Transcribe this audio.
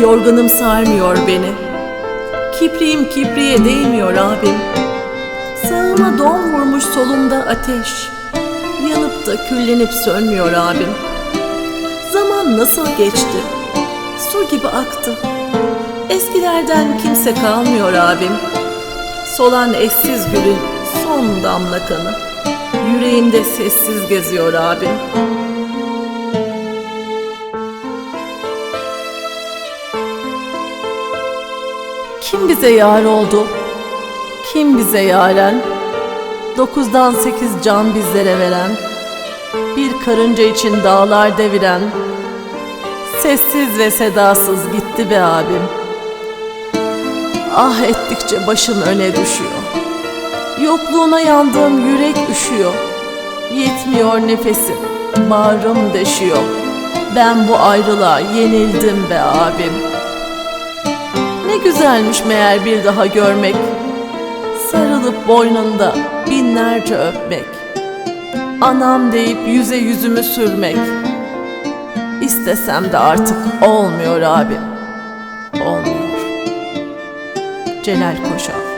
yorganım sarmıyor beni. Kipriğim kipriğe değmiyor abim. Sağıma don vurmuş solumda ateş. Yanıp da küllenip sönmüyor abim. Zaman nasıl geçti? Su gibi aktı. Eskilerden kimse kalmıyor abim. Solan eşsiz gülün son damla kanı. Yüreğimde sessiz geziyor abim. Kim bize yar oldu? Kim bize yaren? Dokuzdan sekiz can bizlere veren, bir karınca için dağlar deviren, sessiz ve sedasız gitti be abim. Ah ettikçe başım öne düşüyor. Yokluğuna yandığım yürek üşüyor. Yetmiyor nefesim, bağrım deşiyor. Ben bu ayrılığa yenildim be abim. Güzelmiş meğer bir daha görmek. Sarılıp boynunda binlerce öpmek. Anam deyip yüze yüzümü sürmek. İstesem de artık olmuyor abim. Olmuyor. Celal Koşal